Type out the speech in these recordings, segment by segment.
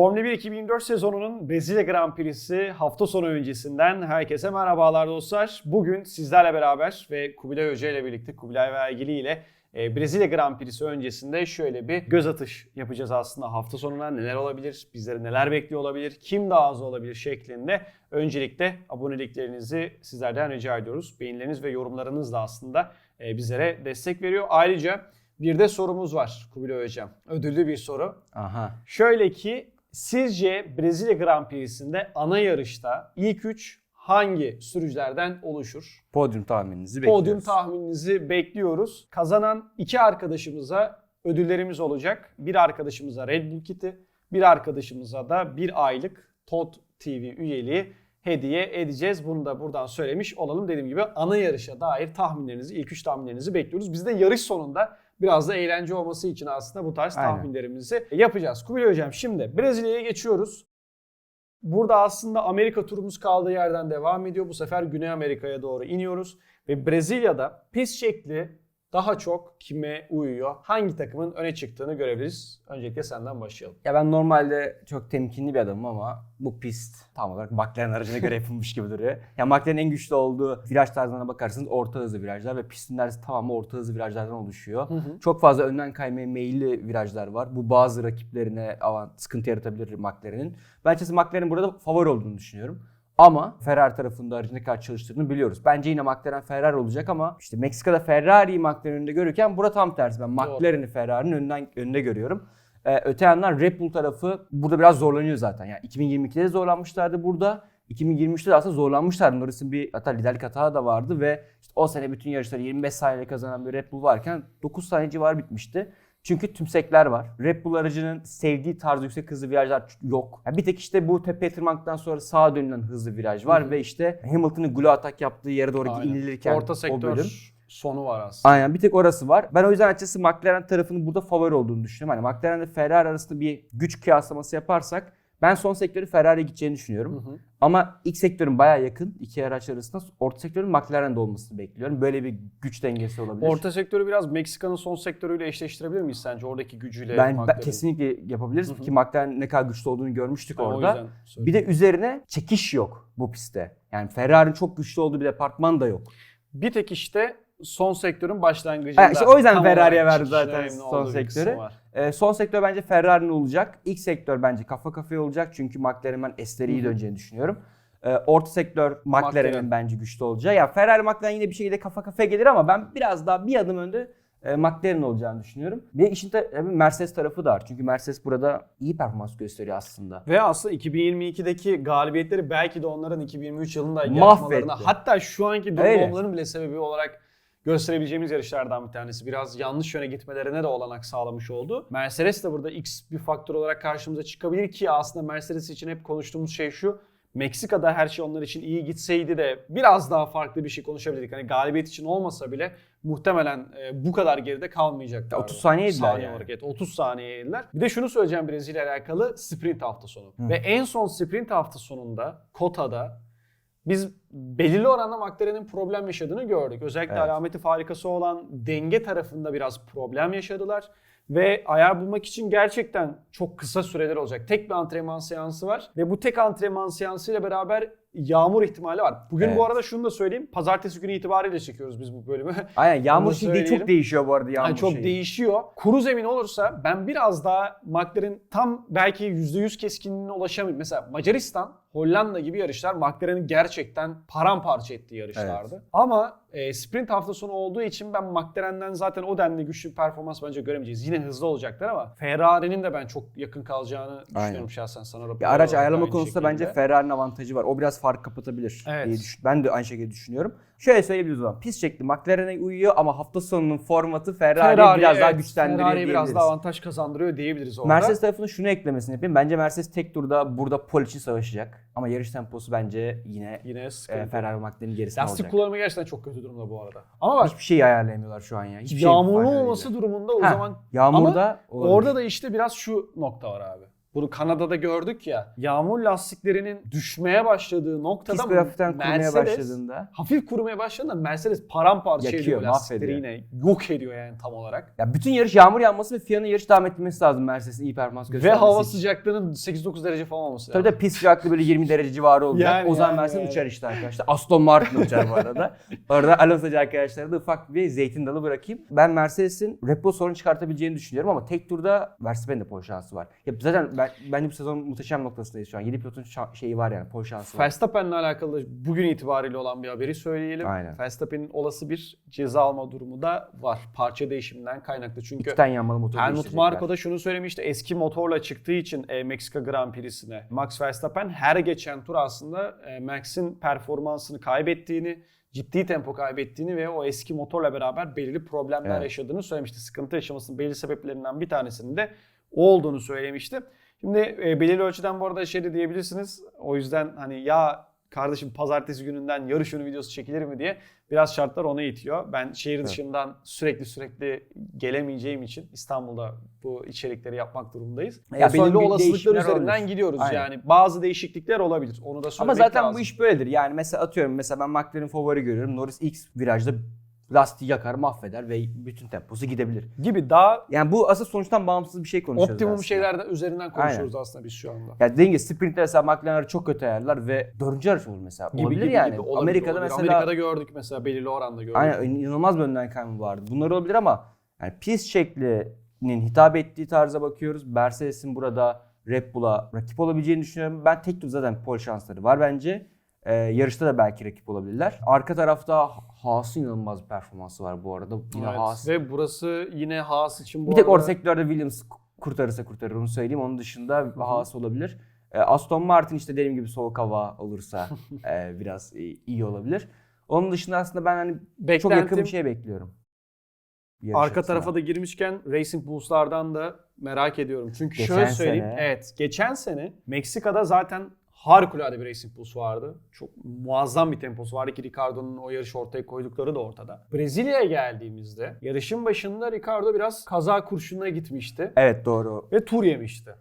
Formula 1 2024 sezonunun Brezilya Grand Prix'si hafta sonu öncesinden herkese merhabalar dostlar. Bugün sizlerle beraber ve Kubilay Hoca ile birlikte Kubilay Vergili ile e, Brezilya Grand Prix'si öncesinde şöyle bir göz atış yapacağız aslında hafta sonuna neler olabilir, bizleri neler bekliyor olabilir, kim daha az olabilir şeklinde. Öncelikle aboneliklerinizi sizlerden rica ediyoruz. Beğenileriniz ve yorumlarınız da aslında e, bizlere destek veriyor. Ayrıca bir de sorumuz var Kubilay Hocam. Ödüllü bir soru. Aha. Şöyle ki sizce Brezilya Grand Prix'sinde ana yarışta ilk 3 hangi sürücülerden oluşur? Podyum tahmininizi bekliyoruz. Podyum tahmininizi bekliyoruz. Kazanan iki arkadaşımıza ödüllerimiz olacak. Bir arkadaşımıza Red Bull kiti, bir arkadaşımıza da bir aylık TOT TV üyeliği hediye edeceğiz. Bunu da buradan söylemiş olalım. Dediğim gibi ana yarışa dair tahminlerinizi, ilk 3 tahminlerinizi bekliyoruz. Biz de yarış sonunda biraz da eğlence olması için aslında bu tarz Aynen. tahminlerimizi yapacağız. Kubilay Hocam şimdi Brezilya'ya geçiyoruz. Burada aslında Amerika turumuz kaldığı yerden devam ediyor. Bu sefer Güney Amerika'ya doğru iniyoruz. Ve Brezilya'da pist şekli daha çok kime uyuyor? Hangi takımın öne çıktığını görebiliriz. Öncelikle senden başlayalım. Ya ben normalde çok temkinli bir adamım ama bu pist tam olarak McLaren aracına göre yapılmış gibi duruyor. Ya McLaren'in en güçlü olduğu viraj tarzlarına bakarsanız orta hızlı virajlar ve pistin neredeyse tamamı orta hızlı virajlardan oluşuyor. Çok fazla önden kaymaya meyilli virajlar var. Bu bazı rakiplerine avant, sıkıntı yaratabilir McLaren'in. Ben açıkçası McLaren'in burada favori olduğunu düşünüyorum. Ama Ferrari tarafında aracı ne kadar çalıştırdığını biliyoruz. Bence yine McLaren Ferrari olacak ama işte Meksika'da Ferrari'yi McLaren'in önünde görürken burada tam tersi. Ben McLaren'i Ferrari'nin önden, önünde görüyorum. Ee, öte yandan Red Bull tarafı burada biraz zorlanıyor zaten. Yani 2022'de de zorlanmışlardı burada. 2023'te de aslında zorlanmışlardı. Norris'in bir hatta liderlik hata da vardı ve işte o sene bütün yarışları 25 saniye kazanan bir Red Bull varken 9 saniye civarı bitmişti. Çünkü tümsekler var. Red Bull aracının sevdiği tarz yüksek hızlı virajlar yok. Yani bir tek işte bu tepeye tırmandıktan sonra sağa dönülen hızlı viraj var Hı ve işte Hamilton'ın glow atak yaptığı yere doğru Aynen. inilirken Orta o sektör bölüm. sonu var aslında. Aynen bir tek orası var. Ben o yüzden açıkçası McLaren tarafının burada favori olduğunu düşünüyorum. Hani McLaren ile Ferrari arasında bir güç kıyaslaması yaparsak ben son sektörü Ferrari'ye gideceğini düşünüyorum. Hı hı. Ama ilk sektörün bayağı yakın iki araç arasında orta sektörün McLaren'de olmasını bekliyorum. Böyle bir güç dengesi olabilir. Orta sektörü biraz Meksika'nın son sektörüyle eşleştirebilir miyiz sence? Oradaki gücüyle ben, ben kesinlikle yapabiliriz Hı hı. ki McLaren ne kadar güçlü olduğunu görmüştük o orada. Bir de üzerine çekiş yok bu pistte. Yani Ferrari'nin çok güçlü olduğu bir departman da yok. Bir tek işte son sektörün başlangıcında. Ha, işte o yüzden Ferrari'ye verdi zaten son sektörü. var. Ee, son sektör bence Ferrari'nin olacak. İlk sektör bence kafa kafaya olacak çünkü McLaren'in ben esleri iyi döneceğini düşünüyorum. Ee, orta sektör McLaren'in McLaren. bence güçlü olacağı. Ya Ferrari McLaren yine bir şekilde kafa kafaya gelir ama ben biraz daha bir adım önde e, McLaren olacağını düşünüyorum. Bir işin tabii Mercedes tarafı da var. Çünkü Mercedes burada iyi performans gösteriyor aslında. Ve aslında 2022'deki galibiyetleri belki de onların 2023 yılında Mahvetti. yapmalarına hatta şu anki Öyle. durumlarının bile sebebi olarak gösterebileceğimiz yarışlardan bir tanesi. Biraz yanlış yöne gitmelerine de olanak sağlamış oldu. Mercedes de burada X bir faktör olarak karşımıza çıkabilir ki aslında Mercedes için hep konuştuğumuz şey şu. Meksika'da her şey onlar için iyi gitseydi de biraz daha farklı bir şey konuşabilirdik. Hani galibiyet için olmasa bile muhtemelen e, bu kadar geride kalmayacaklar. Ya 30 saniye yediler Saniye yani. olarak evet 30 saniye yediler. Bir de şunu söyleyeceğim Brezilya ile alakalı sprint hafta sonu. Hı. Ve en son sprint hafta sonunda Kota'da biz belirli oranda McLaren'in problem yaşadığını gördük. Özellikle Evet. alameti farikası olan denge tarafında biraz problem yaşadılar. Ve ayar bulmak için gerçekten çok kısa süreler olacak. Tek bir antrenman seansı var. Ve bu tek antrenman seansıyla beraber yağmur ihtimali var. Bugün Evet. bu arada şunu da söyleyeyim. Pazartesi günü itibariyle çekiyoruz biz bu bölümü. Aynen yağmur şeyi söyleyelim. çok değişiyor bu arada yağmur Yani çok şeyi. değişiyor. Kuru zemin olursa ben biraz daha McLaren tam belki %100 keskinliğine ulaşamıyor. Mesela Macaristan, Hollanda gibi yarışlar McLaren'in gerçekten paramparça ettiği yarışlardı. Ama e, sprint hafta sonu olduğu için ben McLaren'den zaten o denli güçlü bir performans bence göremeyeceğiz. Yine hızlı olacaklar ama Ferrari'nin de ben çok yakın kalacağını düşünüyorum Aynen. şahsen sana Ya araç ayarlama konusunda şekilde. bence Ferrari'nin avantajı var. O biraz fark kapatabilir Evet. diye düşün- Ben de aynı şekilde düşünüyorum. Şöyle söyleyebiliriz o zaman. Pist şekli McLaren'e uyuyor ama hafta sonunun formatı Ferrari'yi Ferrari, biraz daha evet, güçlendiriyor Ferrari'ye biraz daha avantaj kazandırıyor diyebiliriz orada. Mercedes tarafının şunu eklemesini yapayım. Bence Mercedes tek turda burada pole için savaşacak. Ama yarış temposu bence yine Yine sıkıntı. e, Ferrari McLaren'in gerisinde Lastik olacak. kullanımı gerçekten çok kötü durumda bu arada. Ama bak Hiçbir şey ayarlayamıyorlar şu an ya. Hiçbir şey yağmurlu fark olması durumunda o Ha, zaman Yağmurda Ama orada da işte biraz şu nokta var abi. Bunu Kanada'da gördük ya. Yağmur lastiklerinin düşmeye başladığı noktada Pist hafiften kurumaya Mercedes başladığında. hafif kurumaya başladığında Mercedes paramparça Yakıyor, ediyor lastikleri mahvediyor. yine. Yok ediyor yani tam olarak. Ya bütün yarış yağmur yağması ve FIA'nın yarış devam etmesi lazım Mercedes'in iyi performans Ve göstermesi hava için. sıcaklığının 8-9 derece falan olması Tabii lazım. de pist sıcaklığı böyle 20 derece civarı olacak. Yani, o zaman yani, Mercedes yani. uçar işte arkadaşlar. Aston Martin uçar bu arada. Orada Alonso'cu arkadaşlara da ufak bir zeytin dalı bırakayım. Ben Mercedes'in Bull sorun çıkartabileceğini düşünüyorum ama tek turda Verstappen'in de pole şansı var. Ya zaten ben, bence bu sezon muhteşem noktasındayız şu an. 7 pilotun şa- şeyi var yani pole şansı var. Verstappen'le alakalı bugün itibariyle olan bir haberi söyleyelim. Aynen. Verstappen'in olası bir ceza alma durumu da var. Parça değişiminden kaynaklı. Çünkü İki tane yanmalı motor Helmut değiştirecekler. Marko da şunu söylemişti. Eski motorla çıktığı için e, Meksika Grand Prix'sine Max Verstappen her geçen tur aslında e, Max'in performansını kaybettiğini, ciddi tempo kaybettiğini ve o eski motorla beraber belirli problemler Evet. yaşadığını söylemişti. Sıkıntı yaşamasının belirli sebeplerinden bir tanesinin de o olduğunu söylemişti. Şimdi e, belirli ölçüden bu arada şey de diyebilirsiniz. O yüzden hani ya kardeşim pazartesi gününden yarış önü videosu çekilir mi diye biraz şartlar ona itiyor. Ben şehir Evet. dışından sürekli sürekli gelemeyeceğim için İstanbul'da bu içerikleri yapmak durumundayız. Ya Ya belirli olasılıklar üzerinden gidiyoruz. Aynen. Yani bazı değişiklikler olabilir. Onu da Ama söylemek zaten lazım. bu iş böyledir. Yani mesela atıyorum mesela ben McLaren'in favori görüyorum. Norris X virajda lastiği yakar, mahveder ve bütün temposu gidebilir. gibi daha Yani bu asıl sonuçtan bağımsız bir şey konuşuyoruz optimum aslında. şeylerden üzerinden konuşuyoruz aslında biz şu anda. Ya dediğim gibi sprintte mesela McLaren'ları çok kötü ayarlar ve dördüncü yarış olur mesela. Gibi, olabilir gibi, yani. gibi. Olabilir, Amerika'da olabilir. mesela Amerika'da gördük mesela belirli oranda gördük. aynen inanılmaz bir önden kayma vardı. Bunlar olabilir ama yani pist şeklinin hitap ettiği tarza bakıyoruz. Mercedes'in burada Red Bull'a rakip olabileceğini düşünüyorum. Ben tek tur zaten pole şansları var bence. Ee, yarışta da belki rakip olabilirler. Arka tarafta Haas'ın inanılmaz bir performansı var bu arada. Yine Evet. Haas. Ve burası yine Haas için bu Bir tek arada- orta sektörde Williams kurtarırsa kurtarır onu söyleyeyim. Onun dışında Haas olabilir. E, Aston Martin işte dediğim gibi soğuk hava olursa e, biraz e, iyi olabilir. Onun dışında aslında ben hani çok yakın Beklentim- bir şey bekliyorum. Yarış Arka açısından. tarafa da girmişken Racing Bulls'lardan da merak ediyorum. Çünkü Geçen şöyle söyleyeyim. sene- Evet, geçen sene Meksika'da zaten harikulade bir Racing Bulls vardı. Çok muazzam bir temposu vardı ki Ricardo'nun o yarışı ortaya koydukları da ortada. Brezilya'ya geldiğimizde yarışın başında Ricardo biraz kaza kurşununa gitmişti Evet doğru. ve tur yemişti.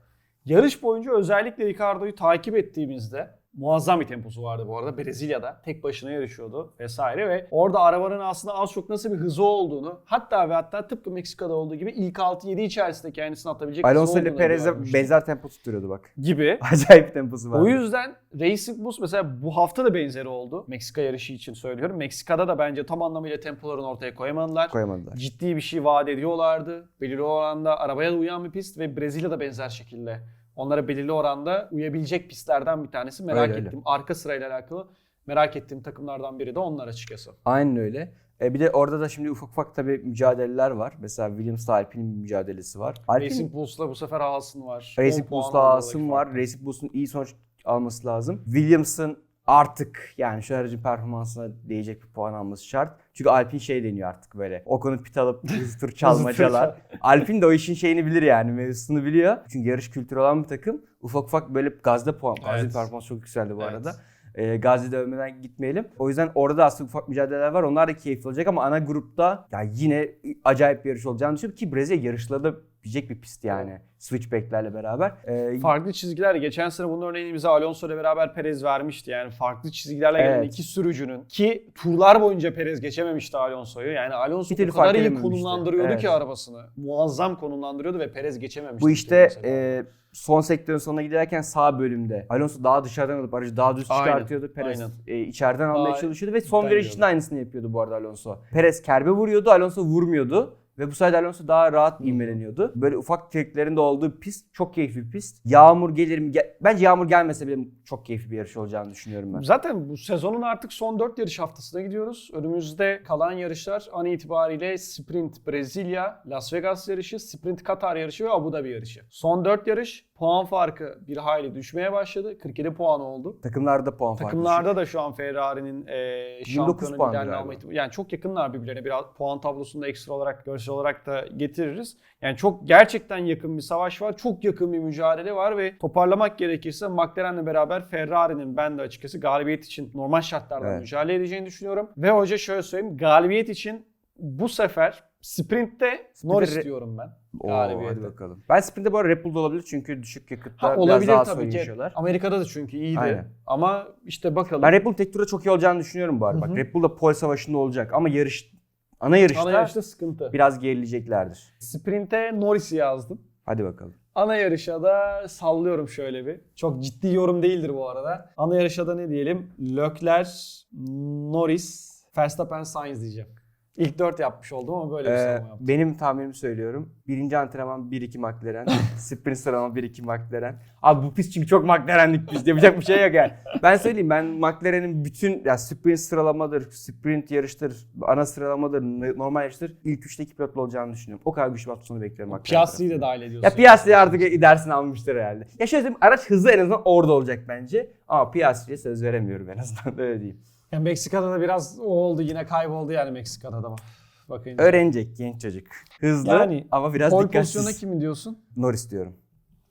Yarış boyunca özellikle Ricardo'yu takip ettiğimizde muazzam bir temposu vardı bu arada Brezilya'da. Tek başına yarışıyordu vesaire ve orada arabanın aslında az çok nasıl bir hızı olduğunu hatta ve hatta tıpkı Meksika'da olduğu gibi ilk 6-7 içerisinde kendisini atabilecek Alonso ile Perez'e benzer tempo tutturuyordu bak. gibi. Acayip temposu var. O yüzden Racing Bulls mesela bu hafta da benzeri oldu. Meksika yarışı için söylüyorum. Meksika'da da bence tam anlamıyla tempolarını ortaya koyamadılar. koyamadılar. Ciddi bir şey vaat ediyorlardı. Belirli oranda arabaya da uyan bir pist ve Brezilya'da benzer şekilde onlara belirli oranda uyabilecek pistlerden bir tanesi merak Öyle, öyle. ettim. Arka sırayla alakalı merak ettiğim takımlardan biri de onlar açıkçası. Aynen öyle. E, bir de orada da şimdi ufak ufak tabii mücadeleler var. Mesela Williams'la Alpine'in bir mücadelesi var. Alpine Racing Bulls'la bu sefer Haas'ın var. Racing 10 puan Bulls'la Haas'ın var. Racing Bulls'un iyi sonuç alması lazım. Williams'ın artık yani şu aracın performansına değecek bir puan alması şart. Çünkü Alpine şey deniyor artık böyle. Ocon'u pit alıp hızlı tur çalmacalar. Alpine de o işin şeyini bilir yani mevzusunu biliyor. Çünkü yarış kültürü olan bir takım. Ufak ufak böyle gazda puan. Gazi'nin Evet. performansı çok yükseldi bu Evet. arada. E, Gazi'de övmeden gitmeyelim. O yüzden orada aslında ufak mücadeleler var. Onlar da keyifli olacak ama ana grupta ya yine acayip bir yarış olacağını düşünüyorum ki Brezilya yarışları da bitecek bir pist yani. Switchback'lerle beraber. E, Farklı çizgiler. Geçen sene bunun örneğini bize Alonso ile beraber Perez vermişti. Yani farklı çizgilerle gelen Evet. iki sürücünün ki turlar boyunca Perez geçememişti Alonso'yu. Yani Alonso o kadar iyi konumlandırıyordu Evet. ki arabasını. Muazzam konumlandırıyordu ve Perez geçememişti. Bu işte e, son sektörün sonuna giderken sağ bölümde Alonso daha dışarıdan alıp aracı daha düz Aynen, çıkartıyordu. Perez aynen. e, içeriden almaya çalışıyordu ve son viraj için aynısını yapıyordu bu arada Alonso. Perez kerbe vuruyordu, Alonso vurmuyordu. Ve bu sayede Alonso daha rahat ivmeleniyordu. Böyle ufak triklerin de olduğu pist çok keyifli bir pist. Yağmur gelir mi? Gel- Bence yağmur gelmese bile çok keyifli bir yarış olacağını düşünüyorum ben. Zaten bu sezonun artık son 4 yarış haftasına gidiyoruz. Önümüzde kalan yarışlar an itibariyle Sprint Brezilya, Las Vegas yarışı, Sprint Katar yarışı ve Abu Dhabi yarışı. Son 4 yarış puan farkı bir hayli düşmeye başladı. 47 puan oldu. Takımlarda puan farkı. Takımlarda da şu an Ferrari'nin e, 29 şampiyonu puan liderliğini galiba. alma ihtimali. Yani çok yakınlar birbirlerine. Biraz puan tablosunda ekstra olarak, görsel olarak da getiririz. Yani çok gerçekten yakın bir savaş var. Çok yakın bir mücadele var ve toparlamak gerekirse McLaren'le beraber Ferrari'nin ben de açıkçası galibiyet için normal şartlarda Evet. mücadele edeceğini düşünüyorum. Ve hoca şöyle söyleyeyim. Galibiyet için bu sefer Sprint'te Sprint'te Norris re- diyorum ben. Oo, galibiyette. hadi bakalım. Ben sprinte bu arada Red Bull'da olabilir çünkü düşük yakıtta Ha, biraz olabilir daha az tabii ki. Amerika'da da çünkü iyiydi. Aynen. Ama işte bakalım. Ben Red Bull tek turda çok iyi olacağını düşünüyorum bu arada. Bak. Red Bull da pole savaşında olacak ama yarış ana yarışta, Ana yarışta sıkıntı. biraz gerileyeceklerdir. Sprint'e Norris'i yazdım. Hadi bakalım. Ana yarışa da sallıyorum şöyle bir. Çok ciddi yorum değildir bu arada. Ana yarışa da ne diyelim? Leclerc, Norris, Verstappen, Sainz diyeceğim. İlk 4 yapmış oldum ama böyle bir Ee, savunma yaptım. benim tahminimi söylüyorum. Birinci antrenman 1-2 McLaren. sprint sıralama 1-2 McLaren. Abi bu pist çünkü çok McLaren'lik pist. Yapacak bir şey yok yani. Ben söyleyeyim ben McLaren'in bütün ya sprint sıralamadır, sprint yarıştır, ana sıralamadır, normal yarıştır. ilk üçteki pilotlu olacağını düşünüyorum. O kadar güçlü hafta sonu bekliyorum Piastri'yi de dahil ediyorsun. Ya Piastri'yi artık ilerisini almıştır herhalde. Ya şöyle söyleyeyim araç hızlı en azından orada olacak bence. Ama Piastri'ye söz veremiyorum en azından öyle diyeyim. Yani Meksika'da da biraz o oldu yine kayboldu yani Meksika'da da. Bakınca. Öğrenecek genç çocuk. Hızlı Yani ama biraz Pole dikkatsiz. pozisyona kimi diyorsun? Norris diyorum.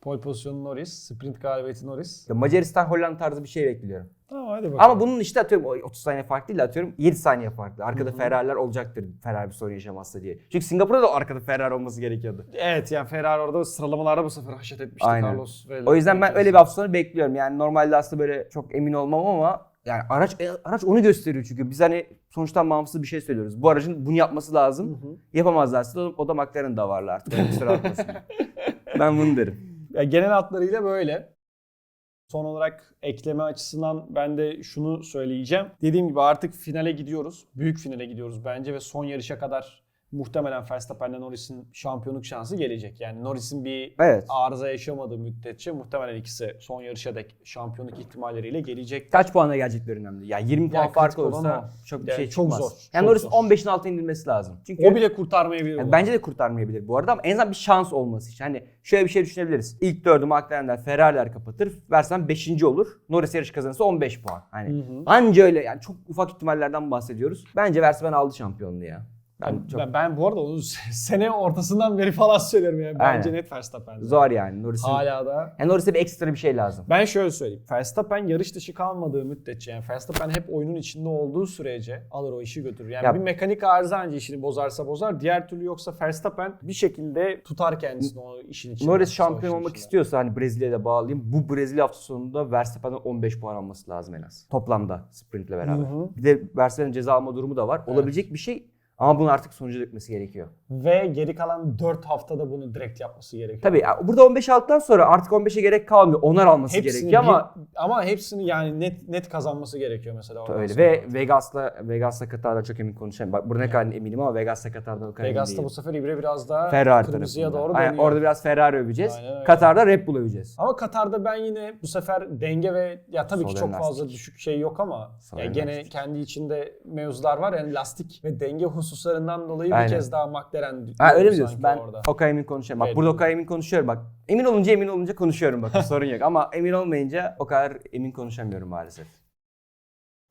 Pole pozisyonu Norris, sprint galibiyeti Norris. Ya Macaristan Hollanda tarzı bir şey bekliyorum. Tamam hadi bakalım. Ama bunun işte atıyorum o 30 saniye fark değil de atıyorum 7 saniye farklı. Arkada Hı hı. Ferrari'ler olacaktır Ferrari bir sorun yaşamazsa diye. Çünkü Singapur'da da arkada Ferrari olması gerekiyordu. Evet yani Ferrari orada sıralamalarda bu sefer haşet etmişti Aynen. Carlos. ve O yüzden ben öyle bir hafta sonu bekliyorum. Yani normalde aslında böyle çok emin olmam ama yani araç e, araç onu gösteriyor çünkü biz hani sonuçtan bağımsız bir şey söylüyoruz. Bu aracın bunu yapması lazım. Hı hı. Yapamazlarsa da o da McLaren davarlı artık. Kusura ben bunu derim. Ya genel hatlarıyla böyle. Son olarak ekleme açısından ben de şunu söyleyeceğim. Dediğim gibi artık finale gidiyoruz. Büyük finale gidiyoruz bence ve son yarışa kadar muhtemelen Verstappen'le Norris'in şampiyonluk şansı gelecek. Yani Norris'in bir Evet. arıza yaşamadığı müddetçe muhtemelen ikisi son yarışa dek şampiyonluk ihtimalleriyle gelecek. Kaç puana gelecekleri önemli. Yani 20 puan Yani fark olursa çok bir Yani şey çok çıkmaz. zor, Yani çok Norris'in zor. 15'in altına indirmesi lazım. Çünkü O bile kurtarmayabilir. Yani bence de kurtarmayabilir bu arada ama en azından bir şans olması için. Hani şöyle bir şey düşünebiliriz. İlk dördü McLaren'ler Ferrari'ler kapatır. Versen 5. olur. Norris yarış kazanırsa 15 puan. Hani Hı hı. anca öyle yani çok ufak ihtimallerden bahsediyoruz. Bence Verstappen aldı şampiyonluğu ya. Ben çok ben, ben bu arada onu sene ortasından beri falan söylüyorum yani. Bence Aynen. net Verstappen. zor yani Norris'in. Hala da Yani Norris'e bir ekstra bir şey lazım. Ben şöyle söyleyeyim. Verstappen yarış dışı kalmadığı müddetçe yani Verstappen hep oyunun içinde olduğu sürece alır o işi götürür. Yani Ya- bir mekanik arıza anca işini bozarsa bozar. Diğer türlü yoksa Verstappen bir şekilde tutar kendisini o işin içinde. Norris şampiyon olmak içinde. istiyorsa hani Brezilya'da bağlayayım. Bu Brezilya hafta sonunda Verstappen'den 15 puan alması lazım en az. Toplamda sprintle beraber. Hı hı. Bir de Verstappen'in ceza alma durumu da var. Evet. Olabilecek bir şey ama bunu artık sonuca dökmesi gerekiyor. Ve geri kalan 4 haftada bunu direkt yapması gerekiyor. Tabii burada 15 aldıktan sonra artık 15'e gerek kalmıyor. Onar alması Hepsini gerekiyor ama bir- ama hepsini yani net net kazanması gerekiyor mesela. öyle sonra. ve Vegas'la Vegas'la Katar'da çok emin konuşayım. Bak burada ne kadar eminim ama Vegas'la Katar'da o kadar Vegas'ta bu sefer İbre biraz daha Ferrari kırmızıya tarafında. doğru Aynen, dönüyor. orada biraz Ferrari öveceğiz. Aynen. Katar'da Red Bull öveceğiz. Ama Katar'da ben yine bu sefer denge ve ya tabii ki Sol çok ön fazla lastik. düşük şey yok ama Sol ya gene lastik. kendi içinde mevzular var. Yani lastik ve denge hususlarından dolayı Aynen. bir kez daha McLaren Ha öyle mi diyorsun? Ben orada. Okay emin konuşuyorum. Bak Red burada Bull. Okay emin konuşuyorum bak. Emin olunca emin olunca konuşuyorum bak sorun yok. Ama emin olmayınca o kadar emin konuşamıyorum maalesef.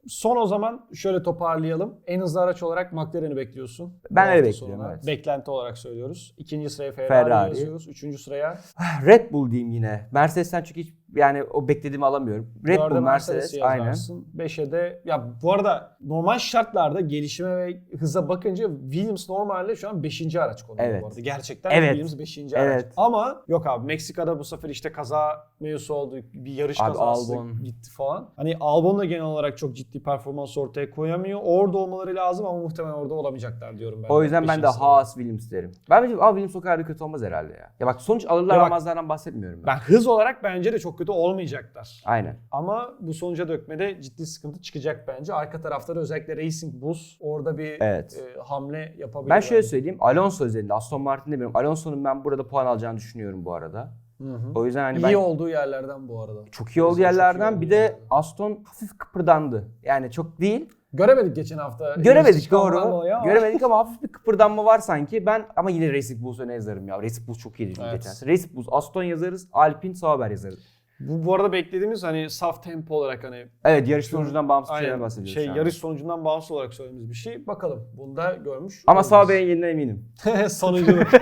Son o zaman şöyle toparlayalım. En hızlı araç olarak McLaren'i bekliyorsun. Ben öyle bekliyorum, evet. Beklenti olarak söylüyoruz. İkinci sıraya Ferrari, Ferrari. yazıyoruz. Üçüncü sıraya Red Bull diyeyim yine. Mercedes'ten çünkü hiç yani o beklediğimi alamıyorum. Red Bull, Mercedes'i Mercedes aynen. yazarsın. Beşe de ya bu arada normal şartlarda gelişime ve hıza bakınca Williams normalde şu an 5. araç konuyor Evet. bu arada. Gerçekten Evet. Williams 5. araç. Evet. Ama yok abi Meksika'da bu sefer işte kaza mevzusu oldu. Bir yarış Abi kazası Albon. gitti falan. Hani Albon da genel olarak çok ciddi performans ortaya koyamıyor. Orada olmaları lazım ama muhtemelen orada olamayacaklar diyorum ben. O yüzden ben de. Haas Williams derim. Ben bence Williams o kadar da kötü olmaz herhalde ya. Ya bak sonuç alırlar Ya bak- almazlardan bahsetmiyorum ben. Ben hız olarak bence de çok kötü olmayacaklar. Aynen. Ama bu sonuca dökmede ciddi sıkıntı çıkacak bence. Arka tarafta da özellikle Racing Bulls orada bir Evet. e, hamle yapabilir. Ben şöyle söyleyeyim. Alonso özelinde Aston Martin demiyorum. Alonso'nun ben burada puan alacağını düşünüyorum bu arada. Hı hı. O yüzden hani İyi ben olduğu yerlerden bu arada. çok iyi olduğu Çok iyi yerlerden bir de yerlerden. Aston hafif kıpırdandı. Yani çok değil. Göremedik geçen hafta. Göremedik doğru. Göremedik ama hafif bir kıpırdanma var sanki. Ben ama yine Racing Bulls'u öne yazarım ya. Racing Bulls çok iyiydi Evet. geçen. Racing Bulls, Aston yazarız, Alpine, Sauber yazarız. Bu, bu arada beklediğimiz hani saf tempo olarak hani Evet yarış sonucundan bağımsız bir aynen, bahsediyoruz şey şu an. yarış sonucundan bağımsız olarak söylediğimiz bir şey. Bakalım. Bunda görmüş. Ama oluruz. Sauber'in yeniden eminim. Sonunculuk.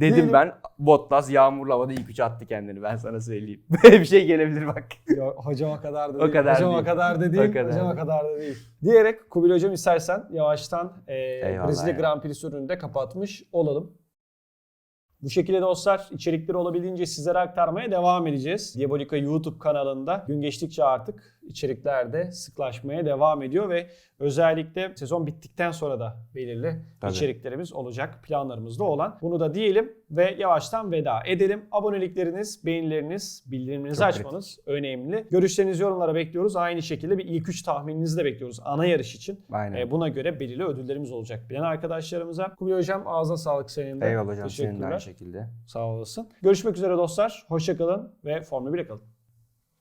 Dedim ben Bottas yağmurlu havada ilk üç attı kendini ben sana söyleyeyim. Böyle bir şey gelebilir bak. Ya, hocama kadar da değil. kadar hocama değil. kadar da değil. O kadar hocama değil. kadar da değil. Diyerek Kubilay hocam istersen yavaştan e, Eyvallah Brezilya ya. Grand Prix'si önünü de kapatmış olalım. Bu şekilde dostlar içerikleri olabildiğince sizlere aktarmaya devam edeceğiz. Diabolika YouTube kanalında gün geçtikçe artık içerikler de sıklaşmaya devam ediyor ve özellikle sezon bittikten sonra da belirli Tabii. içeriklerimiz olacak planlarımızda olan. Bunu da diyelim ve yavaştan veda edelim. Abonelikleriniz, beğenileriniz, bildirimlerinizi Çok açmanız önemli. Görüşlerinizi yorumlara bekliyoruz. Aynı şekilde bir ilk üç tahmininizi de bekliyoruz ana yarış için. Aynen. E, buna göre belirli ödüllerimiz olacak bilen arkadaşlarımıza. Kubilay Hocam ağzına sağlık senin de. Eyvallah hocam senin de aynı şekilde. Sağ olasın. Görüşmek üzere dostlar. Hoşçakalın ve Formula 1'e kalın.